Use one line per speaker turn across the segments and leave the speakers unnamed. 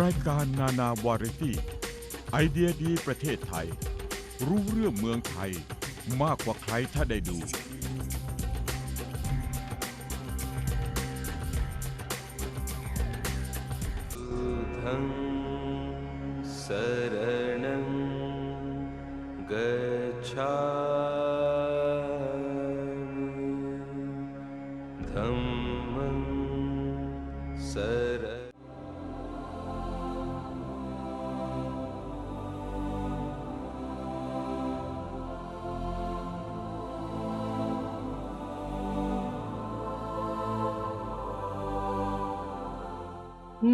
รายการนานาวาไรตี้ ไอเดียดีประเทศไทย รู้เรื่องเมืองไทย มากกว่าใครถ้าได้ดู
बुद्धं शरणं गच्छामि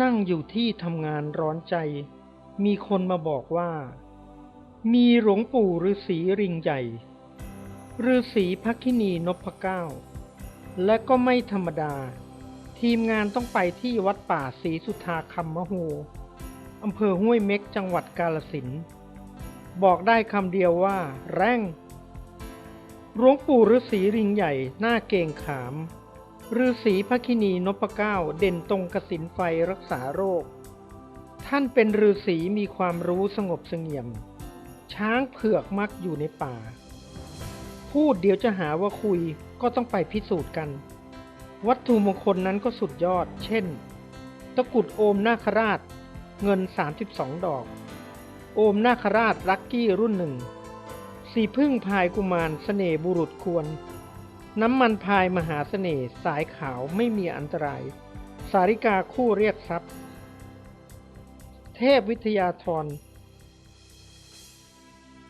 นั่งอยู่ที่ทำงานร้อนใจ มีคนมาบอกว่า มีหลวงปู่ฤาษีริงใหญ่ฤาษีพักคินีนพเก้า และก็ไม่ธรรมดา ทีมงานต้องไปที่วัดป่าศรีสุธาคัมมโหอำเภอห้วยเม็กจังหวัดกาลสิน บอกได้คำเดียวว่า แรงหลวงปู่ฤาษีริงใหญ่หน้าเกงขาม ฤาษีพระคินีนพเก้าเด่นตรงกสินไฟรักษาโรค ท่านเป็นฤาษีมีความรู้สงบเสงี่ยม ช้างเผือกมักอยู่ในป่า พูดเดี๋ยวจะหาว่าคุยก็ต้องไปพิสูจน์กัน วัตถุมงคลนั้นก็สุดยอด เช่น ตะกุดโอมนาคราช เงิน 32 ดอก โอมนาคราชลักกี้รุ่นหนึ่งสีพึ่งพายกุมารเสน่บุรุษควร น้ำมันพายมหาเสน่ห์สายขาวไม่มีอันตราย สาริกาคู่เรียกทรัพย์ เทพวิทยาธร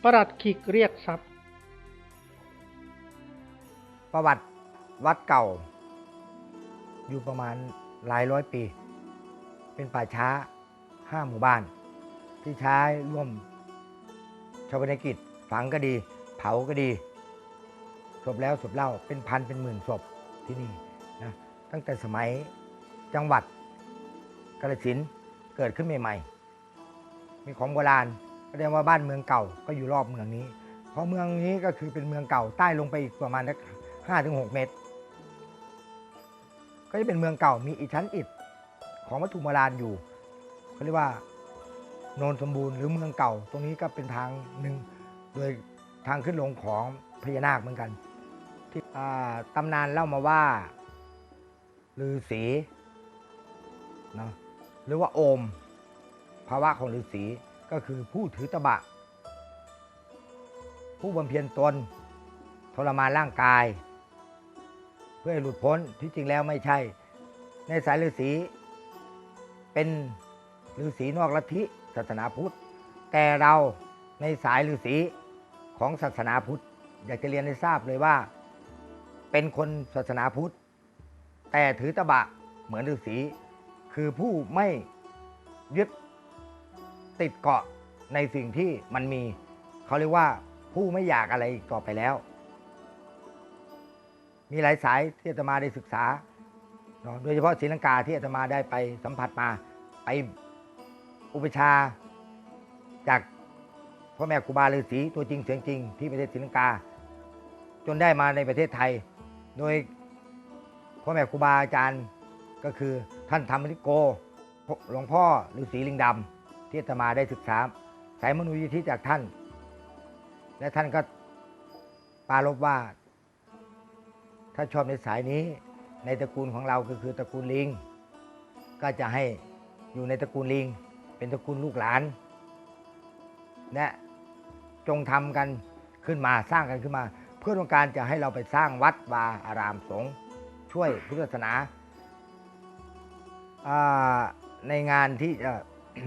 ประหลัดขิกเรียกทรัพย์
ประวัติวัดเก่า อยู่ประมาณหลายร้อยปี เป็นป่าช้าห้าหมู่บ้าน ที่ใช้ร่วมชาวบนกิจฝังก็ดี เผาก็ดี ศพแล้วศพเล่าเป็นพันเป็นหมื่นศพที่นี่นะตั้งแต่สมัยจังหวัดกาฬสินเกิดขึ้นใหม่ๆ มีของโบราณแสดงว่าบ้านเมืองเก่าก็อยู่รอบเมืองนี้ เพราะเมืองนี้ก็คือเป็นเมืองเก่าใต้ลงไปอีกประมาณห้าถึงหกเมตร ก็จะเป็นเมืองเก่ามีอิฐชั้นอิฐของวัตถุโบราณอยู่เขาเรียกว่าโนนสมบูรณ์หรือเมืองเก่า ตรงนี้ก็เป็นทางหนึ่งโดยทางขึ้นลงของพญานาคเหมือนกัน ที่ตำนานเล่ามาว่าฤาษีเนาะหรือว่าโอม ภาวะของฤาษีก็คือผู้ถือตะบะ ผู้บำเพ็ญตน ทรมานร่างกาย เพื่อให้หลุดพ้นที่จริงแล้วไม่ใช่ ในสายฤาษีเป็นฤาษีนอกลัทธิศาสนาพุทธ แต่เราในสายฤาษีของศาสนาพุทธ อยากจะเรียนให้ทราบเลยว่า เป็นคนศาสนาพุทธ แต่ถือตะบะเหมือนฤาษี คือผู้ไม่ยึดติดเกาะในสิ่งที่มันมี เขาเรียกว่าผู้ไม่อยากอะไรอีกต่อไปแล้ว มีหลายสายที่อาตมาได้ศึกษา โดยเฉพาะศรีลังกาที่อาตมาได้ไปสัมผัสมา ไปอุปชาจากพ่อแม่ครูบาฤาษีตัวจริงเสียงจริงที่ประเทศศรีลังกา จนได้มาในประเทศไทย โดยพ่อแม่ครูบาอาจารย์ก็คือท่านธรรมนิโก หลวงพ่อฤาษีลิงดำที่ตมาได้ศึกษาสายมนุษยทิจากท่าน และท่านก็ปารบว่า ถ้าชอบในสายนี้ในตระกูลของเราก็คือตระกูลลิง ก็จะให้อยู่ในตระกูลลิง เป็นตระกูลลูกหลานและจงทำกันขึ้นมาสร้างกันขึ้นมา พื่อต้องการจะให้เราไปสร้างวัดวาอารามสงฆ์ช่วยพุทธศาสนา ในงานที่จะ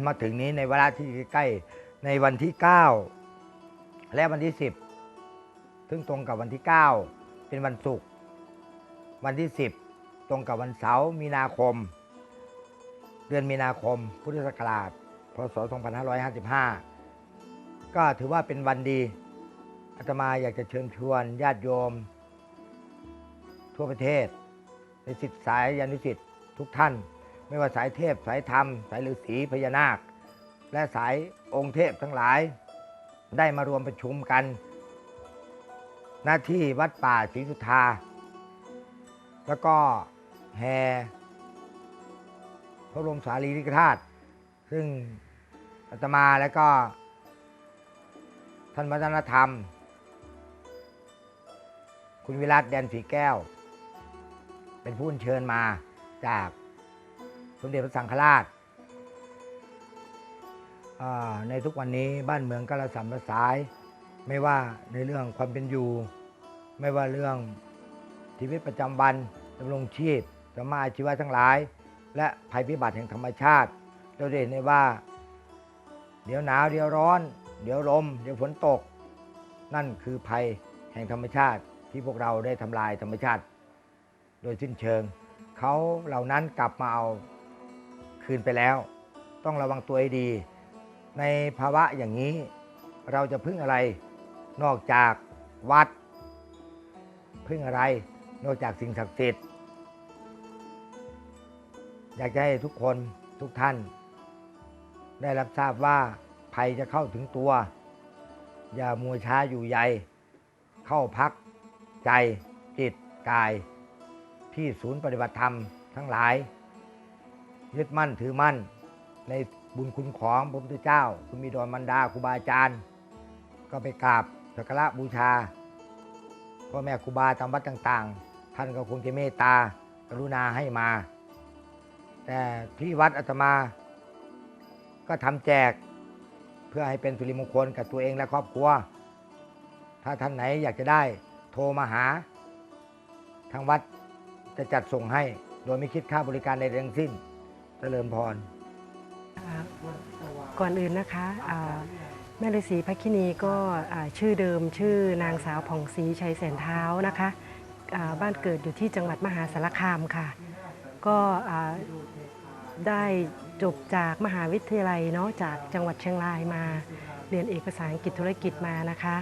มาถึงนี้ในเวลาที่ใกล้ในวันที่ 9 และวันที่ 10 ซึ่งตรงกับวันที่ 9 เป็นวันศุกร์วันที่ 10 ตรงกับวันเสาร์มีนาคม เดือนมีนาคม พุทธศักราชพศ2555 ก็ถือว่าเป็นวันดี อาตมาอยากจะเชิญชวนญาติโยม ทั่วประเทศในสิทธิสายยานุสิทธิ์ทุกท่าน ไม่ว่าสายเทพสายธรรม สายฤาษีพญานาค และสายองค์เทพทั้งหลาย ได้มารวมประชุมกัน หน้าที่วัดป่าศรีสุธา แล้วก็แห่พระบรมสารีริกธาตุซึ่งอาตมาแล้วก็ท่านวัฒนธรรม คุณวิรัตแดนสีแก้ว เป็นผู้เชิญมาจากสมเด็จพระสังฆราช ในทุกวันนี้บ้านเมืองก็ระสำระสาย ไม่ว่าในเรื่องความเป็นอยู่ ไม่ว่าเรื่องชีวิตประจำวันดำรงชีพสมมาอาชีวะทั้งหลาย และภัยพิบัติแห่งธรรมชาติเราเห็นได้ว่า เดี๋ยวหนาวเดี๋ยวร้อน เดี๋ยวลม เดี๋ยวฝนตก นั่นคือภัยแห่งธรรมชาติ ที่พวกเราได้ทำลายธรรมชาติ โดยสิ้นเชิง เขาเหล่านั้นกลับมาเอาคืนไปแล้ว ต้องระวังตัวให้ดี ในภาวะอย่างนี้เราจะพึ่งอะไร นอกจากวัด พึ่งอะไร นอกจากสิ่งศักดิ์สิทธิ์อยากจะให้ทุกคนทุกท่าน ได้รับทราบว่าภัยจะเข้าถึงตัว อย่ามัวช้าอยู่ใย เข้าพัก ใจ จิต กาย ที่ศูนย์ปฏิบัติธรรมทั้งหลาย ยึดมั่นถือมั่น ในบุญคุณของพระพุทธเจ้า คุณมีดอนมันดาครูบาอาจารย์ ก็ไปกราบสักการะบูชาพ่อแม่ครูบาตามวัดต่าง ๆ ท่านก็คงจะเมตตากรุณาให้มา แต่ที่วัดอาตมา ก็ทำแจกเพื่อให้เป็นสิริมงคลกับตัวเองและครอบครัว ถ้าท่านไหนอยากจะได้ ทรมาหา ทางวัดจะจัดส่งให้ โดยไม่คิดค่าบริการใดทั้งสิ้นเจริญพร
ก่อนอื่นนะคะอ่าแม่ฤาษีพักคินีก็อ่าชื่อเดิมชื่อนางสาวผ่องศรีชัยแสนเท้านะคะอ่าบ้านเกิดอยู่ที่จังหวัดมหาสารคามค่ะ ก็อ่าได้จบจากมหาวิทยาลัยเนาะจากจังหวัดเชียงรายมา เรียนเอกภาษาอังกฤษธุรกิจมานะคะ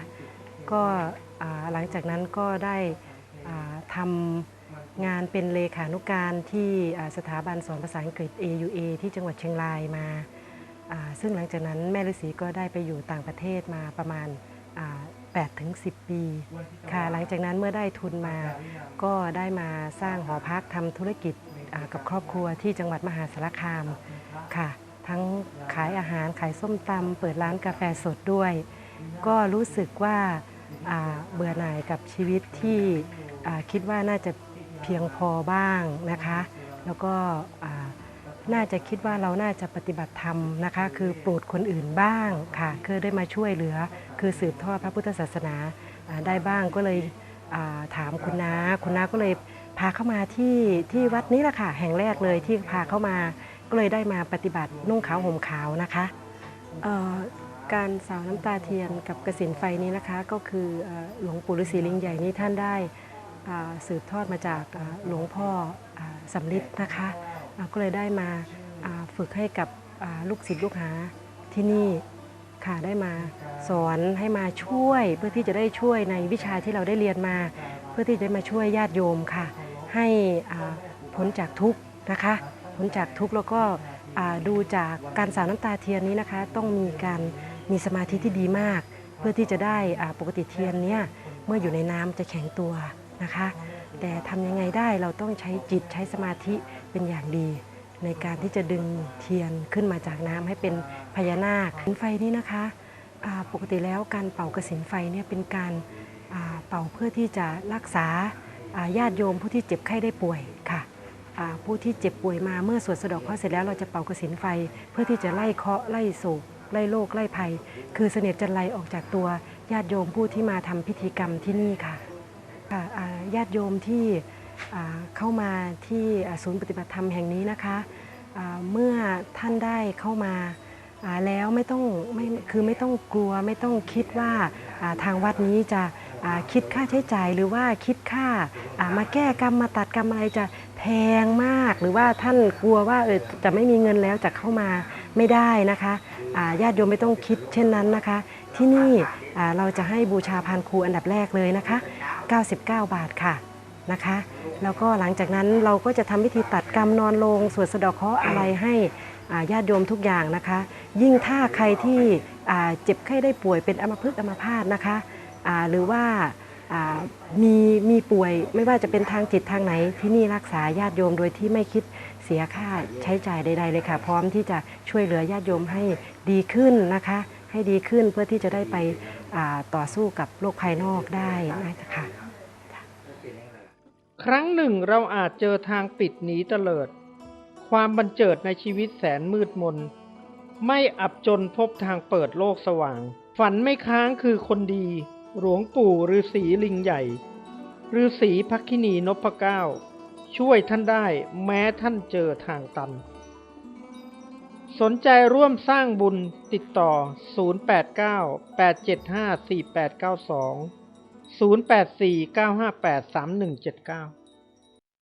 ก็ หลังจากนั้นก็ได้ทำงานเป็นเลขานุการที่สถาบันสอนภาษาอังกฤษ AUA ที่จังหวัดเชียงรายมา ซึ่งหลังจากนั้นแม่ฤาษีก็ได้ไปอยู่ต่างประเทศมาประมาณ8ถึง10 ปีค่ะหลังจากนั้นเมื่อได้ทุนมา ก็ได้มาสร้างหอพักทำธุรกิจกับครอบครัวที่จังหวัดมหาสารคามค่ะ ทั้งขายอาหารขายส้มตำเปิดร้านกาแฟสดด้วย ก็รู้สึกว่าอ่า เบื่อหน่ายกับชีวิตที่คิดว่าน่าจะเพียงพอบ้างนะคะ แล้วก็น่าจะคิดว่าเราน่าจะปฏิบัติธรรมนะคะ คือโปรดคนอื่นบ้างค่ะคือได้มาช่วยเหลือ คือสืบทอดพระพุทธศาสนาได้บ้างก็เลยถามคุณน้าคุณน้าก็เลยพาเข้ามาที่ที่วัดนี้แหละค่ะแห่งแรกเลยที่พาเข้ามาก็เลยได้มาปฏิบัตินุ่งขาวห่มขาวนะคะ การสาวน้ำตาเทียนกับกระสินไฟนี้นะคะ ก็คือหลวงปู่ฤาษีลิงใหญ่นี้ท่านได้สืบทอดมาจากหลวงพ่อสำลิดนะคะก็เลยได้มาฝึกให้กับลูกศิษย์ลูกหาที่นี่ค่ะได้มาสอนให้มาช่วยเพื่อที่จะได้ช่วยในวิชาที่เราได้เรียนมา เพื่อที่จะมาช่วยญาติโยมค่ะ ให้พ้นจากทุกข์นะคะพ้นจากทุกข์แล้วก็ดูจากการสาวน้ำตาเทียนนี้นะคะ ต้องมีการ มีสมาธิที่ดีมาก เพื่อที่จะได้ปกติเทียนเนี้ยเมื่ออยู่ในน้ำจะแข็งตัวนะคะ แต่ทำยังไงได้เราต้องใช้จิตใช้สมาธิเป็นอย่างดี ในการที่จะดึงเทียนขึ้นมาจากน้ำให้เป็นพญานาคสินไฟนี่นะคะปกติแล้วการเป่ากระสินไฟเนี่ยเป็นการเป่าเพื่อที่จะรักษาญาติโยมผู้ที่เจ็บไข้ได้ป่วยค่ะผู้ที่เจ็บป่วยมาเมื่อสวดสะดอกเคราะห์เสร็จแล้วเราจะเป่ากระสินไฟ เพื่อที่จะไล่เคาะไล่โศก ไล่โรคไล่ภัย คือเสนียดจันไรออกจากตัวญาติโยมผู้ที่มาทำพิธีกรรมที่นี่ค่ะค่ะญาติโยมที่เข้ามาที่ศูนย์ปฏิบัติธรรมแห่งนี้นะคะเมื่อท่านได้เข้ามาแล้วไม่ต้องไม่คือไม่ต้องกลัวไม่ต้องคิดว่าทางวัดนี้จะคิดค่าใช้จ่ายหรือว่าคิดค่าอ่ามาแก้กรรมมาตัดกรรมอะไรจะแพงมาก หรือว่าท่านกลัวว่าเออจะไม่มีเงินแล้วจะเข้ามา ไม่ได้นะคะญาติโยมไม่ต้องคิดเช่นนั้นนะคะ ที่นี่เราจะให้บูชาพานครูอันดับแรกเลยนะคะ 99 บาทค่ะนะคะ แล้วก็หลังจากนั้นเราก็จะทำพิธีตัดกรรมนอนลงสวดสะดาะเคราะห์อะไรให้ญาติโยมทุกอย่างนะคะ ยิ่งถ้าใครที่เจ็บไข้ได้ป่วยเป็นอัมพฤกษ์อัมพาตนะคะหรือว่ามีมีป่วยไม่ว่าจะเป็นทางจิตทางไหนที่นี่รักษาญาติโยมโดยที่ไม่คิด เสียค่าใช้จ่ายใด ๆ เลยค่ะ พร้อมที่จะช่วยเหลือญาติโยมให้ดีขึ้นนะคะ ให้ดีขึ้นเพื่อที่จะได้ไปต่อสู้กับโรคภายนอกได้นะคะ
ครั้งหนึ่งเราอาจเจอทางปิดหนีเตลิด ความบันเจิดในชีวิตแสนมืดมน ไม่อับจนพบทางเปิดโลกสว่าง ฝันไม่ค้างคือคนดี หลวงปู่ฤาษีลิงใหญ่ฤาษีพักคินีนพเก้า ช่วยท่านได้แม้ท่านเจอทางตัน สนใจร่วมสร้างบุญติดต่อ 089 875 4892 084 958 3179